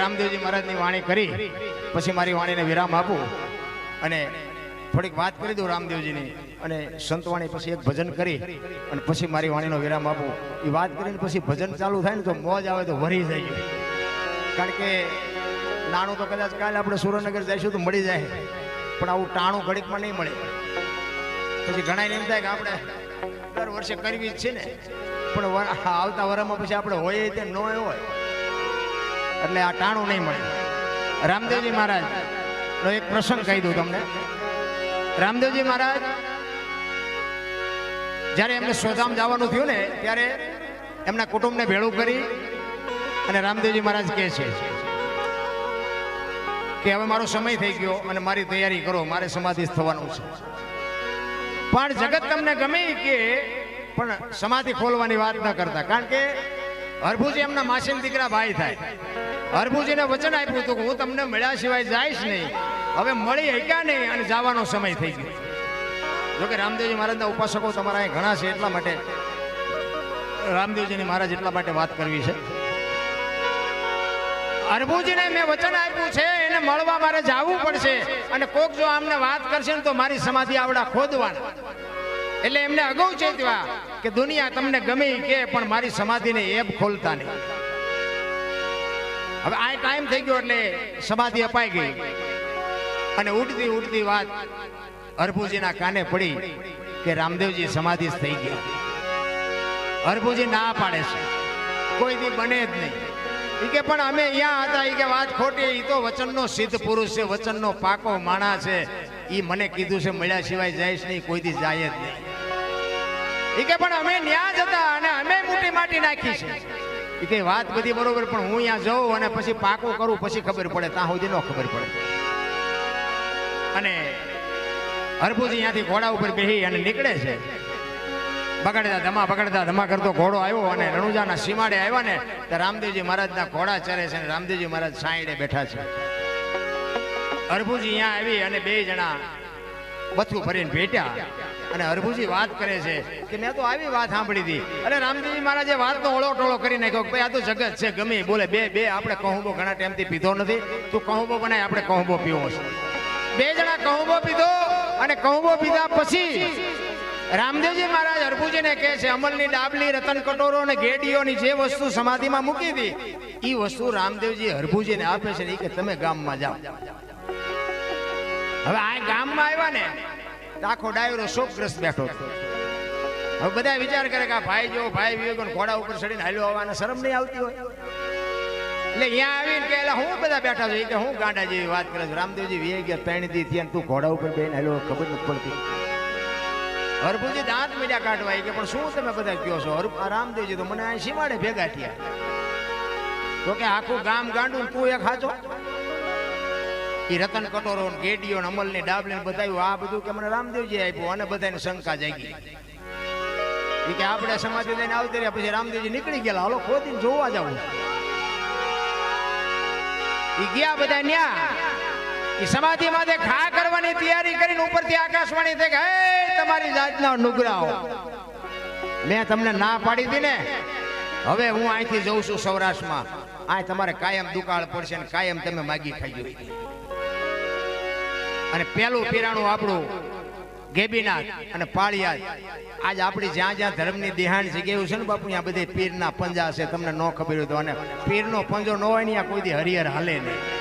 રામદેવજી મહારાજની વાણી કરી, પછી મારી વાણીને વિરામ આપું અને થોડીક વાત કરી દઉં રામદેવજીની અને સંતવાણી પછી એક ભજન કરી અને પછી મારી વાણીનો વિરામ આપું. એ વાત કરીને પછી ભજન ચાલુ થાય ને તો મોજ આવે તો વરી જાય. કારણ કે નાણું તો કદાચ કાલે આપણે સુરેન્દ્રનગર જઈશું તો મળી જાય. પણ આવું ટાણું ઘડીકમાં નહીં મળે. પછી ઘણા એમ થાય કે આપણે દર વર્ષે કરવી જ છે ને. પણ આવતા વરામાં પછી આપણે હોય તે ન હોય. એટલે આ ટાણું નહીં મળે. રામદેવજી મહારાજ, નો એક પ્રસંગ કહી દઉં તમને. રામદેવજી મહારાજ, જ્યારે એમને સોધામ જવાનું થયું ને, ત્યારે એમના કુટુંબને ભેળું કરી અને રામદેવજી મહારાજ કહે છે કે હવે મારો સમય થઈ ગયો અને મારી તૈયારી કરો, મારે સમાધિ થવાનું છે. પણ જગત તમને ગમે કે, પણ સમાધિ ખોલવાની વાત ન કરતા. કારણ કે હરભુજી એમના માસીન દીકરા ભાઈ થાય. હરભુજીને વચન આપ્યું હતું કે હું તમને મળ્યા સિવાય જઈશ નહીં. હવે મળી હક્યા નહીં અને જવાનો સમય થઈ ગયો. જોકે રામદેવજી મહારાજના ઉપાસકો તમારા અહીં ઘણા છે એટલા માટે રામદેવજીની મહારાજ એટલા માટે વાત કરવી છે. હરભુજીને મેં વચન આપ્યું છે, એને મળવા મારે જવું પડશે. અને કોક જો આમને વાત કરશે ને તો મારી સમાધિ આવડા ખોદવાના. એટલે એમને અગાઉ ચેતવા કે દુનિયા તમને ગમે કે પણ મારી સમાધિને એબ ખોલતા નહીં. હવે આ ટાઈમ થઈ ગયો એટલે સમાધિ અપાઈ ગઈ. અને ઉડતી ઉડતી વાત હરભુજીના કાને પડી કે રામદેવજી સમાધિ થઈ ગયા હરભુજી ના પાડે છે. કોઈ બી બને જ નહીં. કે પણ અમે અહીંયા હતા એ કે વાત ખોટી એ તો વચનનો સિદ્ધ પુરુષ છે, વચનનો પાકો માણા છે. એ મને કીધું છે, મળ્યા સિવાય જઈશ નહીં, કોઈ દી જાય જ નહીં. ઈ કે પણ અમે ન્યા જ હતા અને અમે મૂટી માટી નાખી છે. એ કે વાત બધી બરોબર, પણ હું અહીંયા જઉં અને પછી પાકું કરું, પછી ખબર પડે, ત્યાં સુધી ન ખબર પડે. અને હરભુજી અહીંયાથી ઘોડા ઉપર બેહી અને નીકળે છે. બગડતા ધમા બગડતા ધમા કરતો ઘોડો આવ્યો અને રણુજાના સીમાડે આવ્યા ને, તો રામદેવજી મહારાજના ઘોડા ચરે છે અને રામદેવજી મહારાજ સાંઈડે બેઠા છે. અરભુજી અહીંયા આવી અને બે જણા બથું ભરીને ભેટ્યા. અને હરભુજી વાત કરે છે કે મેં તો આવી વાત સાંભળી હતી. અને રામદેવજી મહારાજે વાતનો ઓળો ટોળો કરી નાખ્યો કે ભાઈ આ તો જગત છે, ગમે બોલે. બે બે આપણે કહુંબો ઘણા ટાઈમથી પીધો નથી. તું કહુંબો બનાય, આપણે કહુંબો પીવો છે. બે જણા કહુંબો પીધો અને કહુંબો પીધા પછી રામદેવજી મહારાજ હરભુજીને કહે છે, અમલની ડાબલી, રતન કટોરો અને ગેડીઓની જે વસ્તુ સમાધિમાં મૂકી હતી એ વસ્તુ રામદેવજી હરભુજીને આપે છે એ કે તમે ગામમાં જાઓ. હવે આ ગામમાં આવ્યા ને આખો ડાયરો શોકગ્રસ્ત બેઠો હતો. હવે બધા વિચાર કરે કે ભાઈ જો ભાઈ વિવેકો ઘોડા ઉપર ચડીને હાલ્યો આવવાના શરમ નહીં આવતી હોય. એટલે અહીંયા આવીને કે હું બધા બેઠા છું. કે, હું ગાંડા વાત કરે રામદેવજી વીએ ગયા ત્રણ દી ત્યાં તું ઘોડા ઉપર બેન હાલ્યો, ખબર નથી પડતી. હરભુજી દાંત મીડિયા કાઢવા કે પણ શું તમે બધા કયો છો? હર- રામદેવજી તો મને અહીં સીમાડે ભેગા થયા. તો કે, આખું ગામ ગાંડું તું એક હાચો? ઈ રતન કટોરો ગેડીઓ અમલની ડાબલે બતાવ્યું આ બધું કે મને રામદેવજી આપ્યું અને બધાને શંકા જાગી. કે આપણે સમાધિ લઈને આવતી રહ્યા, પછી રામદેવજી નીકળી ગયેલા. હાલો, ખોદીને જોવા જવું. એ ગયા બધા ન્યા. એ સમાધિ માટે ખા કરવાની તૈયારી કરીને ઉપરથી આકાશવાણી થઈ કે તમારી જાતના નુગરાઓ. મેં તમને ના પાડી હતી ને હવે હું અહીંથી જઉં છું સૌરાષ્ટ્રમાં. આ તમારે કાયમ દુકાળ પડશે કાયમ તમે માગી ખાઈ અને પેલું પીરાણું આપણું ગેબીનાથ અને પાળિયા આજ આપણી જ્યાં જ્યાં ધર્મની દેહાણ જગ્યાઓ છે ને બાપુ ત્યાં બધે પીરના પંજા છે, તમને ન ખબર હોય તો. અને પીરનો પંજો ન હોય ને કોઈ દી હરિહર હાલે નહીં.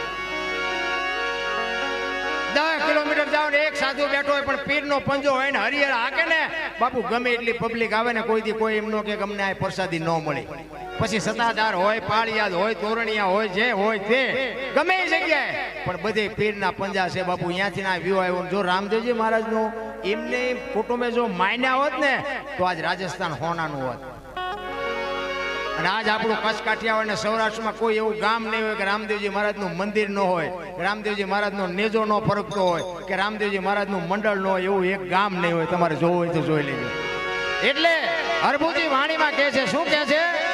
દસ કિલોમીટર જાવ ને એક સાધુ બેઠો હોય પણ પીરનો પંજો હોય ને હરિહર હાકે ને, બાપુ ગમે એટલી પબ્લિક આવે ને કોઈ દી કોઈ એમનો કે અમને આ પ્રસાદી ન મળે. પછી સત્તાધાર હોય, પાળિયાદ હોય, તોરણિયા હોય, જે હોય તે ગમે એ જગ્યાએ. પણ બધે પીરના પંજા છે, બાપુ અહીંયાથી ના વ્યૂ આવ્યો. જો રામદેવજી મહારાજનું એમને કુટુંબે જો માન્યા હોત ને, તો આજ રાજસ્થાન હોનાનું હોત. અને આજ આપણું કચ્છ કાઠિયાવાડ અને સૌરાષ્ટ્રમાં કોઈ એવું ગામ નહીં હોય કે રામદેવજી મહારાજનું મંદિર ન હોય રામદેવજી મહારાજનો નેજો ન ફરકતો હોય, કે રામદેવજી મહારાજનું મંડળ ન હોય, એવું એક ગામ નહીં હોય, તમારે જોવું હોય તો જોઈ લેજો. એટલે હરભુજી વાણીમાં કહે છે, શું કહે છે?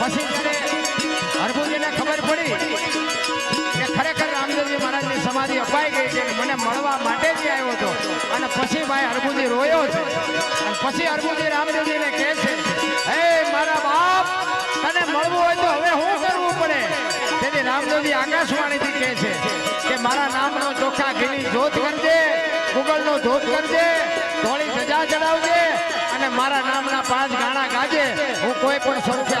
પછી પડી કે ખરેખર રામદેવજી મહારાજની સમાધિ અપાઈ ગઈ છે મને મળવા માટે જ આવ્યો હતો. અને પછી ભાઈ હરભુજી રોયો છે. અને પછી હરભુજી રામદેવજીને કહે છે, હે મારા બાપ, તને મળવું હોય તો હવે શું કરવું પડે. તેથી રામદેવજી આકાશવાણીથી કહે છે કે મારા નામનો ચોખ્ખા ઘીની ધોધ કરજે, ગુગલનો જોત કરજે, ધોળી સજા ચડાવજે અને મારા નામના પાંચ ગાણા ગાજે. હું કોઈ પણ સ્વરૂપે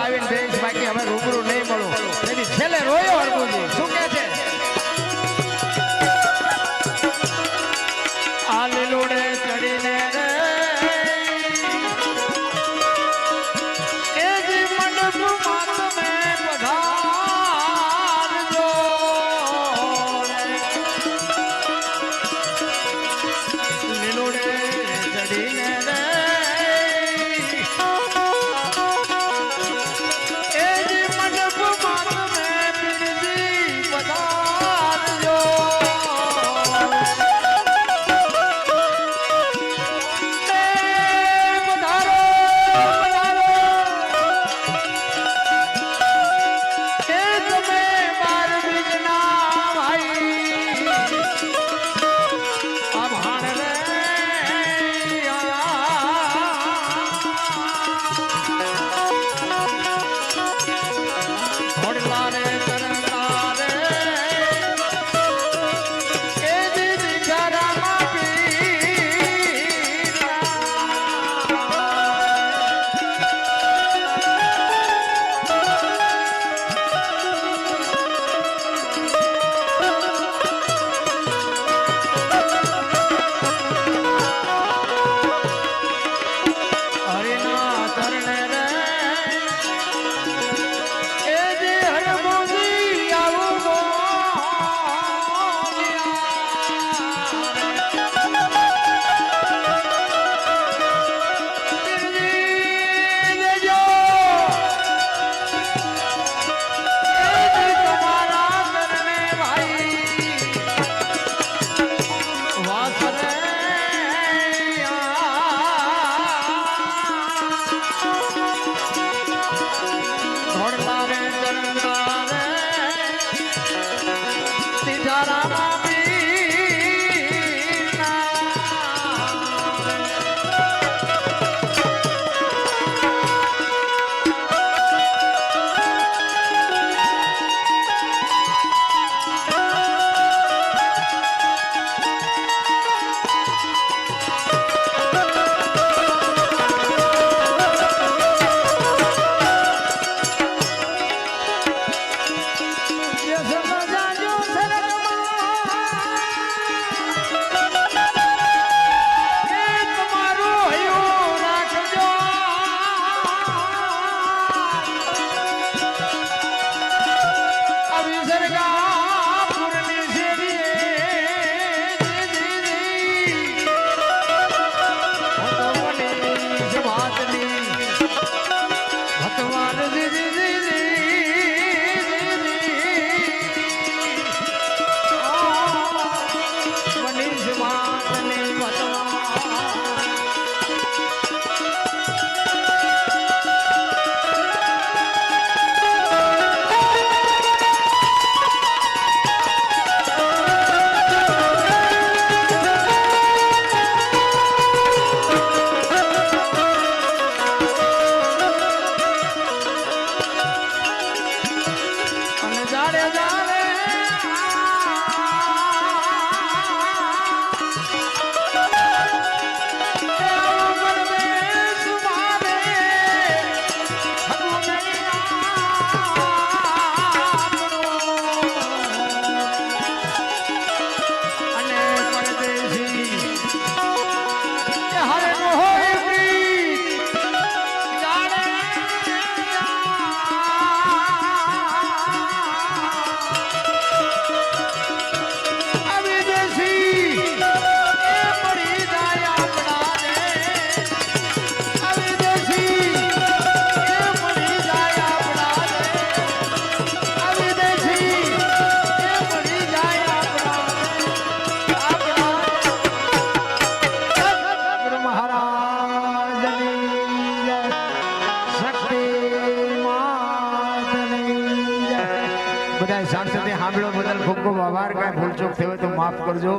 ખૂબ કાંઈ ભૂલચૂક થયો તો માફ કરજો.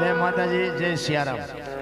જય માતાજી જય સિયારામ.